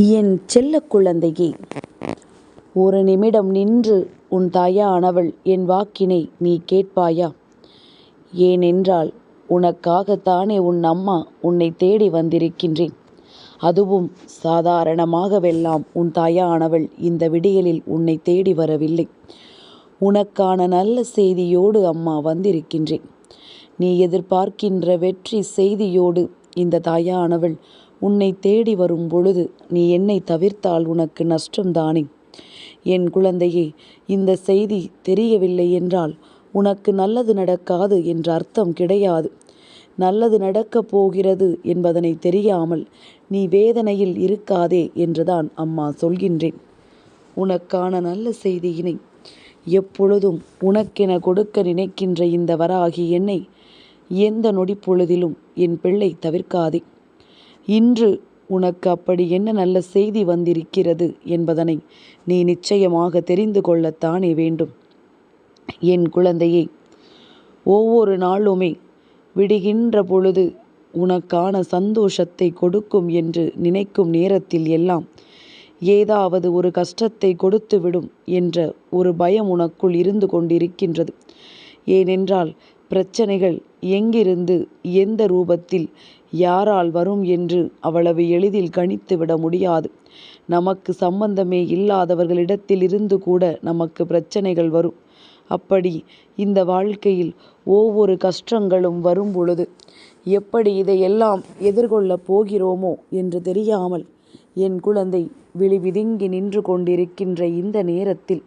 என் செல்ல குழந்தையே ஒரு நிமிடம் நின்று உன் தாயானவள் என் வாக்கினை நீ கேட்பாயா? ஏனென்றால் உனக்காகத்தானே உன் அம்மா உன்னை தேடி வந்திருக்கின்றேன். அதுவும் சாதாரணமாகவெல்லாம் உன் தாயானவள் இந்த விடியலில் உன்னை தேடி வரவில்லை. உனக்கான நல்ல செய்தியோடு அம்மா வந்திருக்கின்றேன். நீ எதிர்பார்க்கின்ற வெற்றி செய்தியோடு இந்த தாயானவள் உன்னை தேடி வரும் பொழுது நீ என்னை தவிர்த்தால் உனக்கு நஷ்டம்தானே? என் குழந்தையே இந்த செய்தி தெரியவில்லை என்றால் உனக்கு நல்லது நடக்காது என்ற அர்த்தம் கிடையாது. நல்லது நடக்கப் போகிறது என்பதனை தெரியாமல் நீ வேதனையில் இருக்காதே என்றுதான் அம்மா சொல்கின்றேன். உனக்கான நல்ல செய்தியினை எப்பொழுதும் உனக்கென கொடுக்க நினைக்கின்ற இந்த வராகி என்னை எந்த நொடிப்பொழுதிலும் என் பிள்ளை தவிர்க்காதே. இன்று உனக்கு அப்படி என்ன நல்ல செய்தி வந்திருக்கிறது என்பதனை நீ நிச்சயமாக தெரிந்து கொள்ளத்தானே வேண்டும். என் குழந்தையே ஒவ்வொரு நாளுமே விடுகின்ற பொழுது உனக்கான சந்தோஷத்தை கொடுக்கும் என்று நினைக்கும் நேரத்தில் எல்லாம் ஏதாவது ஒரு கஷ்டத்தை கொடுத்துவிடும் என்ற ஒரு பயம் உனக்குள் இருந்து கொண்டிருக்கின்றது. ஏனென்றால் பிரச்சனைகள் எங்கிருந்து எந்த ரூபத்தில் யாரால் வரும் என்று அவ்வளவு எளிதில் கணித்து விட முடியாது. நமக்கு சம்பந்தமே இல்லாதவர்களிடத்தில் இருந்து கூட நமக்கு பிரச்சனைகள் வரும். அப்படி இந்த வாழ்க்கையில் ஒவ்வொரு கஷ்டங்களும் வரும் பொழுது எப்படி இதையெல்லாம் எதிர்கொள்ளப் போகிறோமோ என்று தெரியாமல் என் குழந்தை விழி விதுங்கி நின்று கொண்டிருக்கின்ற இந்த நேரத்தில்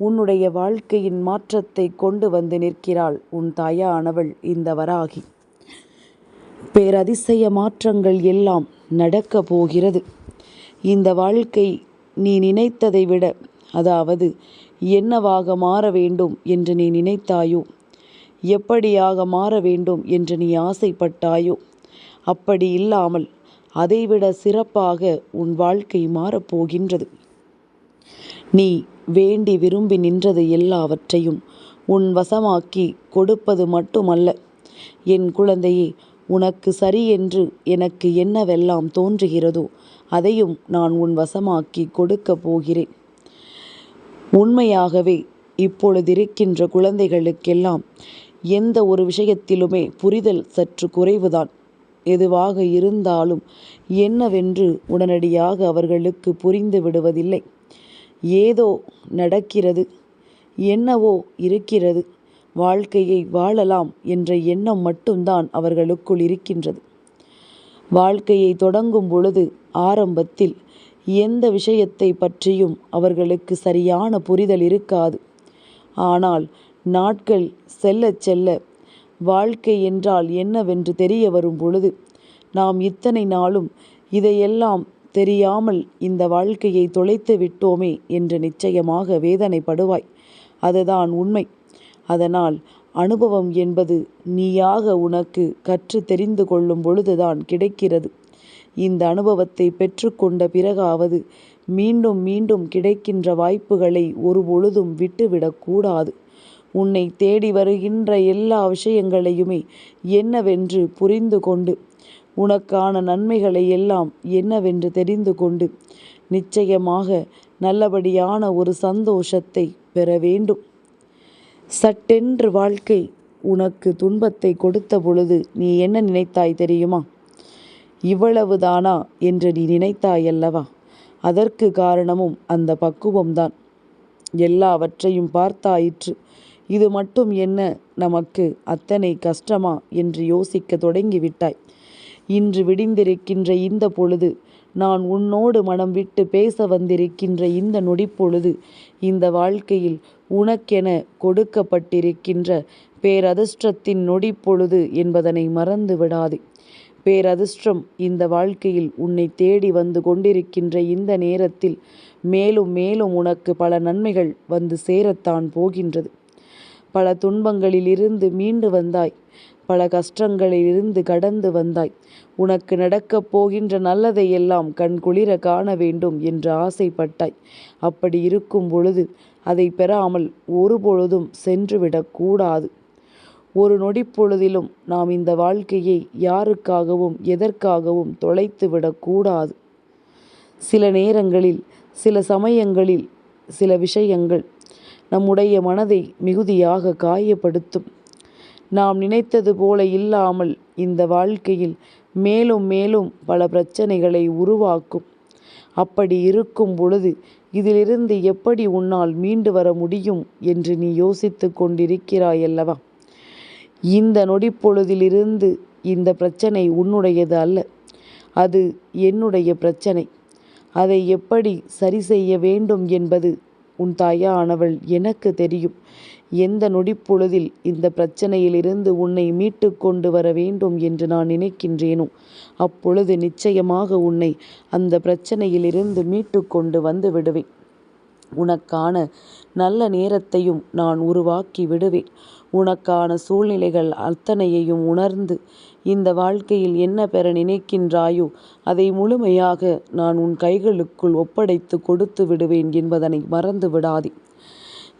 உன்னுடைய வாழ்க்கையின் மாற்றத்தை கொண்டு வந்து நிற்கிறாள் உன் தாயானவள் இந்த வராகி. பேரதிசய மாற்றங்கள் எல்லாம் நடக்கப் போகிறது. இந்த வாழ்க்கை நீ நினைத்ததை விட அதாவது என்னவாக மாற வேண்டும் என்று நீ நினைத்தாயோ? எப்படியாக மாற வேண்டும் என்று நீ ஆசைப்பட்டாயோ? அப்படி இல்லாமல் அதைவிட சிறப்பாக உன் வாழ்க்கை மாறப்போகின்றது நீ வேண்டி விரும்பி நின்றது எல்லாவற்றையும் உன் வசமாக்கி கொடுப்பது மட்டுமல்ல. என் குழந்தையே உனக்கு சரி என்று எனக்கு என்னவெல்லாம் தோன்றுகிறதோ அதையும் நான் உன் வசமாக்கி கொடுக்கப் போகிறேன். உண்மையாகவே இப்பொழுதிருக்கின்ற குழந்தைகளுக்கெல்லாம் எந்த ஒரு விஷயத்திலுமே புரிதல் சற்று குறைவுதான். எதுவாக இருந்தாலும் என்னவென்று உடனடியாக அவர்களுக்கு புரிந்து விடுவதில்லை. ஏதோ நடக்கிறது என்னவோ இருக்கிறது வாழ்க்கையை வாழலாம் என்ற எண்ணம் மட்டும்தான் அவர்களுக்குள் இருக்கின்றது. வாழ்க்கையை தொடங்கும் பொழுது ஆரம்பத்தில் எந்த விஷயத்தை பற்றியும் அவர்களுக்கு சரியான புரிதல் இருக்காது. ஆனால் நாட்கள் செல்ல செல்ல வாழ்க்கை என்றால் என்னவென்று தெரிய வரும் பொழுது நாம் இத்தனை நாளும் இதையெல்லாம் தெரியாமல் இந்த வாழ்க்கையை தொலைத்து விட்டோமே என்று நிச்சயமாக வேதனைப்படுவாய். அதுதான் உண்மை. அதனால் அனுபவம் என்பது நீயாக உனக்கு கற்று தெரிந்து கொள்ளும் பொழுதுதான் கிடைக்கிறது. இந்த அனுபவத்தை பெற்றுக்கொண்ட பிறகாவது மீண்டும் மீண்டும் கிடைக்கின்ற வாய்ப்புகளை ஒரு பொழுதும் விட்டுவிடக்கூடாது உன்னை தேடி வருகின்ற எல்லா விஷயங்களையுமே என்னவென்று புரிந்து கொண்டு உனக்கான நன்மைகளை எல்லாம் என்னவென்று தெரிந்து கொண்டு நிச்சயமாக நல்லபடியான ஒரு சந்தோஷத்தை பெற வேண்டும். சட்டென்று வாழ்க்கை உனக்கு துன்பத்தை கொடுத்த பொழுது நீ என்ன நினைத்தாய் தெரியுமா? இவ்வளவுதானா என்று நீ நினைத்தாய் அல்லவா? அதற்கு காரணமும் அந்த பக்குவம்தான். எல்லாவற்றையும் பார்த்தாயிற்று. இது மட்டும் என்ன? நமக்கு அத்தனை கஷ்டமா? என்று யோசிக்க தொடங்கிவிட்டாய். இன்று விடிந்திருக்கின்ற இந்த பொழுது நான் உன்னோடு மனம் விட்டு பேச வந்திருக்கின்ற இந்த நொடிப்பொழுது இந்த வாழ்க்கையில் உனக்கென கொடுக்கப்பட்டிருக்கின்ற பேரதிர்ஷ்டத்தின் நொடிப்பொழுது என்பதனை மறந்து விடாதே. பேரதிர்ஷ்டம் இந்த வாழ்க்கையில் உன்னை தேடி வந்து கொண்டிருக்கின்ற இந்த நேரத்தில் மேலும் மேலும் உனக்கு பல நன்மைகள் வந்து சேரத்தான் போகின்றது. பல துன்பங்களிலிருந்து மீண்டு வந்தாய். பல கஷ்டங்களிலிருந்து கடந்து வந்தாய். உனக்கு நடக்கப் போகின்ற நல்லதை எல்லாம் கண்குளிர காண வேண்டும் என்று ஆசைப்பட்டாய். அப்படி இருக்கும் பொழுது அதை பெறாமல் ஒருபொழுதும் சென்றுவிடக்கூடாது ஒரு நொடிப்பொழுதிலும் நாம் இந்த வாழ்க்கையை யாருக்காகவும் எதற்காகவும் தொலைத்து விடக்கூடாது சில நேரங்களில் சில சமயங்களில் சில விஷயங்கள் நம்முடைய மனதை மிகுதியாக காயப்படுத்தும். நாம் நினைத்தது போல இல்லாமல் இந்த வாழ்க்கையில் மேலும் மேலும் பல பிரச்சனைகளை உருவாக்கும். அப்படி இருக்கும் பொழுது இதிலிருந்து எப்படி உன்னால் மீண்டு வர முடியும் என்று நீ யோசித்து கொண்டிருக்கிறாயல்லவா? இந்த நொடிப்பொழுதிலிருந்து இந்த பிரச்சனை உன்னுடையது அல்ல. அது என்னுடைய பிரச்சனை. அதை எப்படி சரி செய்ய வேண்டும் என்பது உன் தாயானவள் எனக்கு தெரியும். எந்த நொடிப்பொழுதில் இந்த பிரச்சனையிலிருந்து உன்னை மீட்டு கொண்டு வர வேண்டும் என்று நான் நினைக்கின்றேனோ? அப்பொழுது நிச்சயமாக உன்னை அந்த பிரச்சனையிலிருந்து மீட்டு கொண்டு வந்து விடுவேன். உனக்கான நல்ல நேரத்தையும் நான் உருவாக்கி விடுவேன். உனக்கான சூழ்நிலைகள் அத்தனையையும் உணர்ந்து இந்த வாழ்க்கையில் என்ன பெற நினைக்கின்றாயோ அதை முழுமையாக நான் உன் கைகளுக்குள் ஒப்படைத்து கொடுத்து விடுவேன் என்பதனை மறந்து விடாதே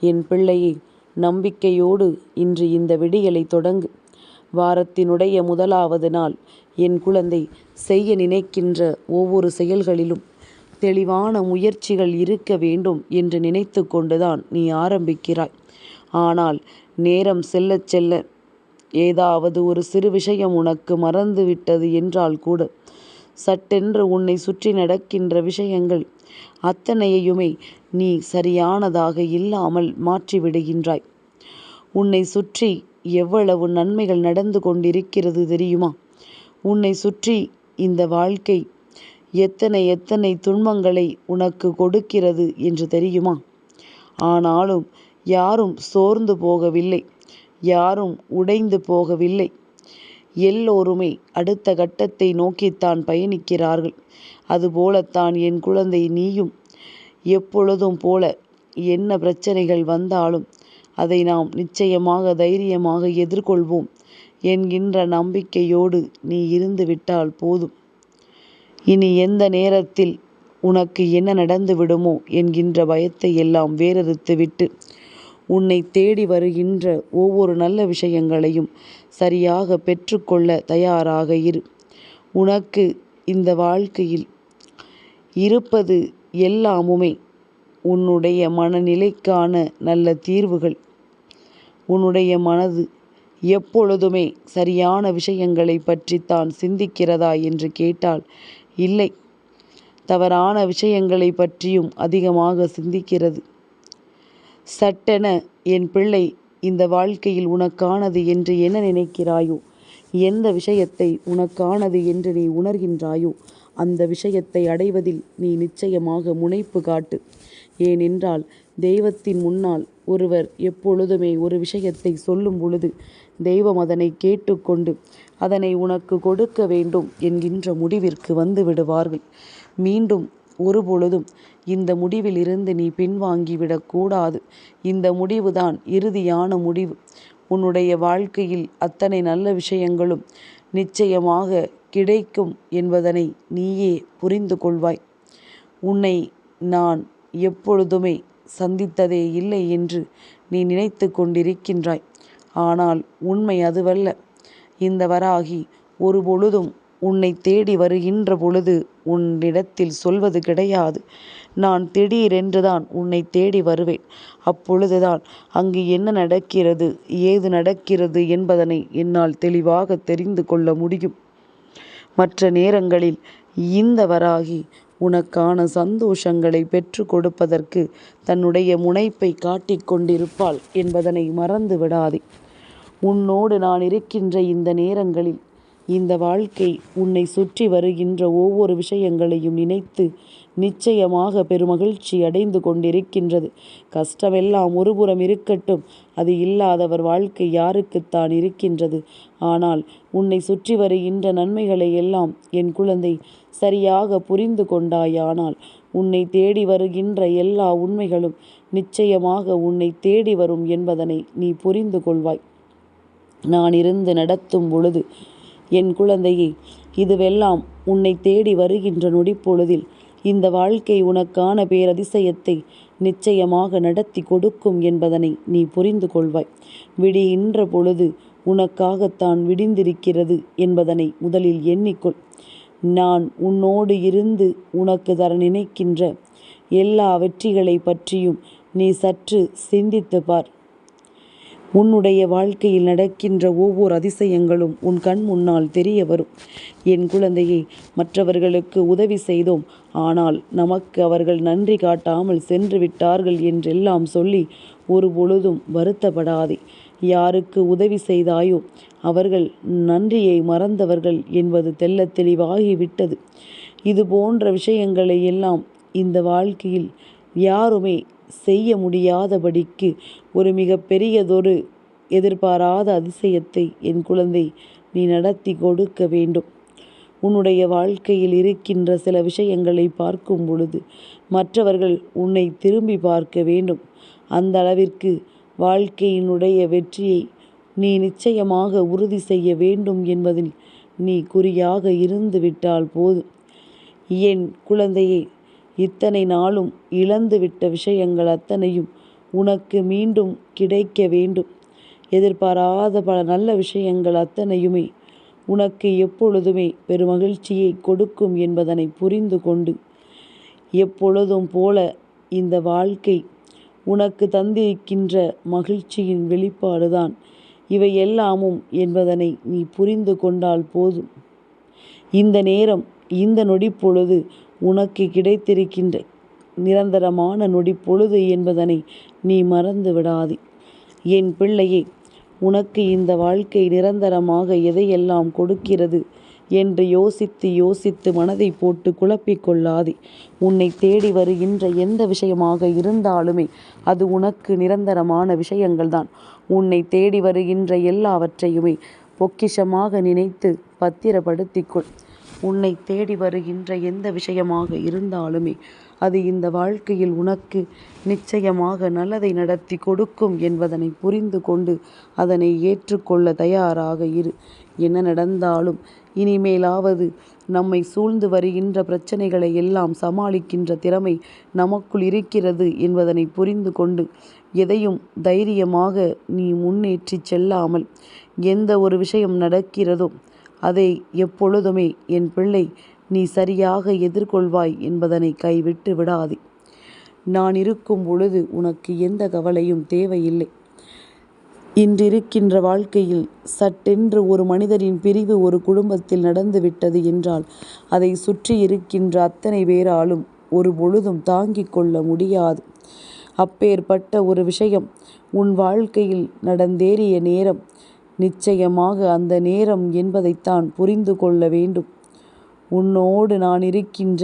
என் பிள்ளையை நம்பிக்கையோடு இன்று இந்த விடியலை தொடங்கு. வாரத்தினுடைய முதலாவது நாள். என் குழந்தை செய்ய நினைக்கின்ற ஒவ்வொரு செயல்களிலும் தெளிவான முயற்சிகள் இருக்க வேண்டும் என்று நினைத்து கொண்டுதான் நீ ஆரம்பிக்கிறாய். ஆனால் நேரம் செல்ல செல்ல ஏதாவது ஒரு சிறு விஷயம் உனக்கு மறந்துவிட்டது என்றால் கூட சட்டென்று உன்னை சுற்றி நடக்கின்ற விஷயங்கள் அத்தனையுமே நீ சரியானதாக இல்லாமல் மாற்றிவிடுகின்றாய். உன்னை சுற்றி எவ்வளவு நன்மைகள் நடந்து கொண்டிருக்கிறது தெரியுமா? உன்னை சுற்றி இந்த வாழ்க்கை எத்தனை எத்தனை துன்பங்களை உனக்கு கொடுக்கிறது என்று தெரியுமா? ஆனாலும் யாரும் சோர்ந்து போகவில்லை. யாரும் உடைந்து போகவில்லை. எல்லோருமே அடுத்த கட்டத்தை நோக்கித்தான் பயணிக்கிறார்கள். அதுபோலத்தான் என் குழந்தை நீயும் எப்பொழுதும் போல என்ன பிரச்சனைகள் வந்தாலும் அதை நாம் நிச்சயமாக தைரியமாக எதிர்கொள்வோம் என்கின்ற நம்பிக்கையோடு நீ இருந்து விட்டால் போதும். இனி எந்த நேரத்தில் உனக்கு என்ன நடந்துவிடுமோ என்கின்ற பயத்தை எல்லாம் வேறறுத்துவிட்டு உன்னை தேடி வருகின்ற ஒவ்வொரு நல்ல விஷயங்களையும் சரியாக பெற்றுக்கொள்ள தயாராக இரு. உனக்கு இந்த வாழ்க்கையில் இருப்பது எல்லாமுமே உன்னுடைய மனநிலைக்கான நல்ல தீர்வுகள். உன்னுடைய மனது எப்பொழுதுமே சரியான விஷயங்களை பற்றித்தான் சிந்திக்கிறதா என்று கேட்டால் இல்லை. தவறான விஷயங்களை பற்றியும் அதிகமாக சிந்திக்கிறது. சட்டென என் பிள்ளை இந்த வாழ்க்கையில் உனக்கானது என்று என்ன நினைக்கிறாயோ? எந்த விஷயத்தை உனக்கானது என்று நீ உணர்கின்றாயோ? அந்த விஷயத்தை அடைவதில் நீ நிச்சயமாக முனைப்பு காட்டு. ஏனென்றால் தெய்வத்தின் முன்னால் ஒருவர் எப்பொழுதுமே ஒரு விஷயத்தை சொல்லும் பொழுது தெய்வம் அதனை கேட்டுக்கொண்டு அதனை உனக்கு கொடுக்க வேண்டும் என்கின்ற முடிவிற்கு வந்து விடுவார்கள். மீண்டும் ஒருபொழுதும் இந்த முடிவில் இருந்து நீ பின்வாங்கிவிடக்கூடாது இந்த முடிவுதான் இறுதியான முடிவு. உன்னுடைய வாழ்க்கையில் அத்தனை நல்ல விஷயங்களும் நிச்சயமாக கிடைக்கும் என்பதனை நீயே புரிந்து கொள்வாய். உன்னை நான் எப்பொழுதுமே சந்தித்ததே இல்லை என்று நீ நினைத்து கொண்டிருக்கின்றாய். ஆனால் உண்மை அதுவல்ல. இந்த வராகி ஒரு பொழுதும் உன்னை தேடி வருகின்ற பொழுது உன்னிடத்தில் சொல்வது கிடையாது. நான் திடீரென்றுதான் உன்னை தேடி வருவேன். அப்பொழுதுதான் அங்கு என்ன நடக்கிறது ஏது நடக்கிறது என்பதனை என்னால் தெளிவாக தெரிந்து கொள்ள முடியும். மற்ற நேரங்களில் இந்த வராகி உனக்கான சந்தோஷங்களை பெற்று கொடுப்பதற்கு தன்னுடைய முனைப்பை காட்டிக் கொண்டிருப்பாள் என்பதனை மறந்து விடாதே உன்னோடு நான் இருக்கின்ற இந்த நேரங்களில் இந்த வாழ்க்கை உன்னை சுற்றி வருகின்ற ஒவ்வொரு விஷயங்களையும் நினைத்து நிச்சயமாக பெருமகிழ்ச்சி அடைந்து கொண்டிருக்கின்றது. கஷ்டமெல்லாம் ஒருபுறம் இருக்கட்டும் அது இல்லாதவர் வாழ்க்கை யாருக்குத்தான் இருக்கின்றது. ஆனால் உன்னை சுற்றி வருகின்ற நன்மைகளை எல்லாம் என் குழந்தை சரியாக புரிந்து கொண்டாயானால் உன்னை தேடி வருகின்ற எல்லா உண்மைகளும் நிச்சயமாக உன்னை தேடி வரும் என்பதனை நீ புரிந்து கொள்வாய். நான் இருந்து நடத்தும் பொழுது என் குழந்தையே இதுவெல்லாம் உன்னை தேடி வருகின்ற நொடிப்பொழுதில் இந்த வாழ்க்கை உனக்கான பேரதிசயத்தை நிச்சயமாக நடத்தி கொடுக்கும் என்பதனை நீ புரிந்து கொள்வாய் விடிகின்ற பொழுது உனக்காகத்தான் விடிந்திருக்கிறது என்பதனை முதலில் எண்ணிக்கொள் நான் உன்னோடு இருந்து உனக்கு தர நினைக்கின்ற எல்லா வெற்றிகளைப் பற்றியும் நீ சற்று சிந்தித்து பார். உன்னுடைய வாழ்க்கையில் நடக்கின்ற ஒவ்வொரு அதிசயங்களும் உன் கண் முன்னால் தெரிய வரும். என் குழந்தையை மற்றவர்களுக்கு உதவி செய்தோம் ஆனால் நமக்கு அவர்கள் நன்றி காட்டாமல் சென்று விட்டார்கள் என்றெல்லாம் சொல்லி ஒரு பொழுதும் வருத்தப்படாதே. யாருக்கு உதவி செய்தாயோ அவர்கள் நன்றியை மறந்தவர்கள் என்பது தெல்ல தெளிவாகிவிட்டது இது போன்ற விஷயங்களை எல்லாம் இந்த வாழ்க்கையில் யாருமே செய்ய முடியாதபடிக்கு ஒரு மிக பெரியதொரு எதிர்பாராத அதிசயத்தை என் குழந்தை நீ நடத்தி கொடுக்க வேண்டும். உன்னுடைய வாழ்க்கையில் இருக்கின்ற சில விஷயங்களை பார்க்கும் பொழுது மற்றவர்கள் உன்னை திரும்பி பார்க்க வேண்டும். அந்த அளவிற்கு வாழ்க்கையினுடைய வெற்றியை நீ நிச்சயமாக உறுதி செய்ய வேண்டும் என்பதில் நீ குறியாக இருந்து விட்டால் போதும். என் குழந்தையை இத்தனை நாளும் இழந்துவிட்ட விஷயங்கள் அத்தனையும் உனக்கு மீண்டும் கிடைக்க வேண்டும். எதிர்பாராத பல நல்ல விஷயங்கள் அத்தனையுமே உனக்கு எப்பொழுதுமே பெருமகிழ்ச்சியை கொடுக்கும் என்பதனை புரிந்து கொண்டு எப்பொழுதும் போல இந்த வாழ்க்கை உனக்கு தந்திருக்கின்ற மகிழ்ச்சியின் வெளிப்பாடுதான் இவை எல்லாமும் என்பதனை நீ புரிந்து கொண்டால் போதும். இந்த நேரம் இந்த நொடிப்பொழுது உனக்கு கிடைத்திருக்கின்ற நிரந்தரமான நொடிப்பொழுது என்பதனை நீ மறந்து விடாதே. என் பிள்ளையே உனக்கு இந்த வாழ்க்கை நிரந்தரமாக எதையெல்லாம் கொடுக்கிறது என்று யோசித்து யோசித்து மனதைப் போட்டு குழப்பிக் கொள்ளாதே. தேடி வருகின்ற எந்த விஷயமாக இருந்தாலுமே அது உனக்கு நிரந்தரமான விஷயங்கள்தான். உன்னை தேடி வருகின்ற எல்லாவற்றையுமே பொக்கிஷமாக நினைத்து பத்திரப்படுத்திக் உன்னை தேடி வருகின்ற எந்த விஷயமாக இருந்தாலுமே அது இந்த வாழ்க்கையில் உனக்கு நிச்சயமாக நல்லதை நடத்தி கொடுக்கும் என்பதனை புரிந்து கொண்டு அதனை ஏற்றுக்கொள்ள தயாராக இரு. என்ன நடந்தாலும் இனிமேலாவது நம்மை சூழ்ந்து வருகின்ற பிரச்சனைகளை எல்லாம் சமாளிக்கின்ற திறமை நமக்குள் இருக்கிறது என்பதனை புரிந்து கொண்டு எதையும் தைரியமாக நீ முன்னேற்றி செல்லாமல் எந்த ஒரு விஷயம் நடக்கிறதோ அதை எப்பொழுதுமே என் பிள்ளை நீ சரியாக எதிர்கொள்வாய் என்பதனை கைவிட்டு விடாதே. நான் இருக்கும் பொழுது உனக்கு எந்த கவலையும் தேவையில்லை. இன்றிருக்கின்ற வாழ்க்கையில் சட்டென்று ஒரு மனிதரின் பிரிவு ஒரு குடும்பத்தில் நடந்து விட்டது என்றால் சுற்றி இருக்கின்ற அத்தனை பேராலும் ஒரு பொழுதும் தாங்கிக் கொள்ள முடியாது. அப்பேற்பட்ட ஒரு விஷயம் உன் வாழ்க்கையில் நடந்தேறிய நேரம் நிச்சயமாக அந்த நேரம் என்பதைத்தான் புரிந்து கொள்ள வேண்டும். உன்னோடு நான் இருக்கின்ற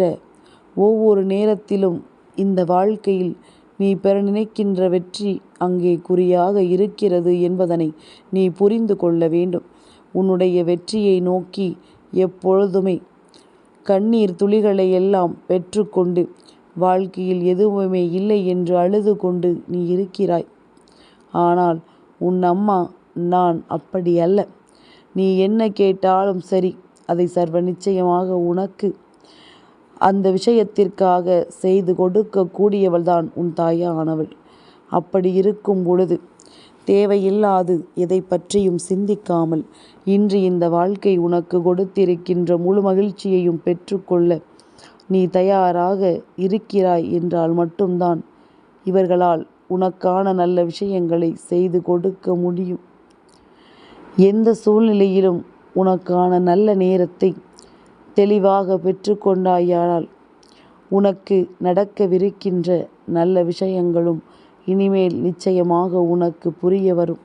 ஒவ்வொரு நேரத்திலும் இந்த வாழ்க்கையில் நீ பெற நினைக்கின்ற வெற்றி அங்கே குறியாக இருக்கிறது என்பதனை நீ புரிந்து கொள்ள வேண்டும். உன்னுடைய வெற்றியை நோக்கி எப்பொழுதுமே கண்ணீர் துளிகளை எல்லாம் பெற்றுக்கொண்டு வாழ்க்கையில் எதுவுமே இல்லை என்று அழுது கொண்டு நீ இருக்கிறாய். ஆனால் உன் அம்மா நான் அப்படி அல்ல. நீ என்ன கேட்டாலும் சரி அதை சர்வ நிச்சயமாக உனக்கு அந்த விஷயத்திற்காக செய்து கொடுக்கக்கூடியவள் தான் உன் தாயானவள். அப்படி இருக்கும் பொழுது தேவையில்லாது எதை பற்றியும் சிந்திக்காமல் இன்று இந்த வாழ்க்கை உனக்கு கொடுத்திருக்கின்ற முழு மகிழ்ச்சியையும் பெற்றுக்கொள்ள நீ தயாராக இருக்கிறாய் என்றால் மட்டும்தான் இவர்களால் உனக்கான நல்ல விஷயங்களை செய்து கொடுக்க முடியும். எந்த சூழ்நிலையிலும் உனக்கான நல்ல நேரத்தை தெளிவாக பெற்றுக்கொண்டாயானால் உனக்கு நடக்கவிருக்கின்ற நல்ல விஷயங்களும் இனிமேல் நிச்சயமாக உனக்கு புரிய வரும்.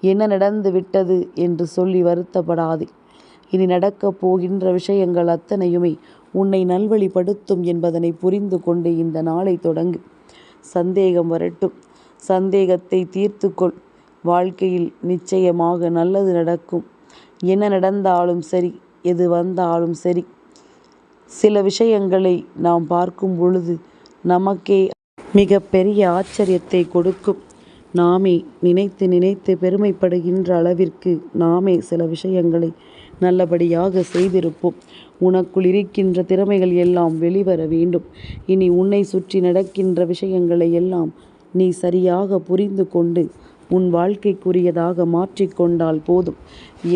என்ன நடந்து விட்டது என்று சொல்லி வருத்தப்படாதே. இனி நடக்கப் போகின்ற விஷயங்கள் அத்தனையுமே உன்னை நல்வழிப்படுத்தும் என்பதனை புரிந்து கொண்டு இந்த நாளை தொடங்கு. சந்தேகம் வரட்டும். சந்தேகத்தை தீர்த்துக்கொள் வாழ்க்கையில் நிச்சயமாக நல்லது நடக்கும். என்ன நடந்தாலும் சரி எது வந்தாலும் சரி சில விஷயங்களை நாம் பார்க்கும் பொழுது நமக்கே மிகப்பெரிய பெரிய கொடுக்கும். நாமே நினைத்து நினைத்து பெருமைப்படுகின்ற அளவிற்கு நாமே சில விஷயங்களை நல்லபடியாக செய்திருப்போம். உனக்குள் இருக்கின்ற திறமைகள் எல்லாம் வெளிவர வேண்டும். இனி உன்னை சுற்றி நடக்கின்ற விஷயங்களை எல்லாம் நீ சரியாக புரிந்து கொண்டு உன் வாழ்க்கைக்குரியதாக மாற்றிக்கொண்டால் போதும்.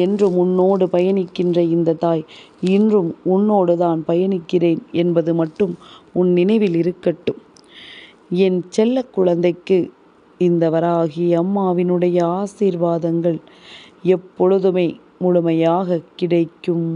என்றும் உன்னோடு பயணிக்கின்ற இந்த தாய் இன்றும் உன்னோடு தான் பயணிக்கிறேன் என்பது மட்டும் உன் நினைவில் இருக்கட்டும். என் செல்ல குழந்தைக்கு இந்த வராகி அம்மாவினுடைய ஆசீர்வாதங்கள் எப்பொழுதுமே முழுமையாக கிடைக்கும்.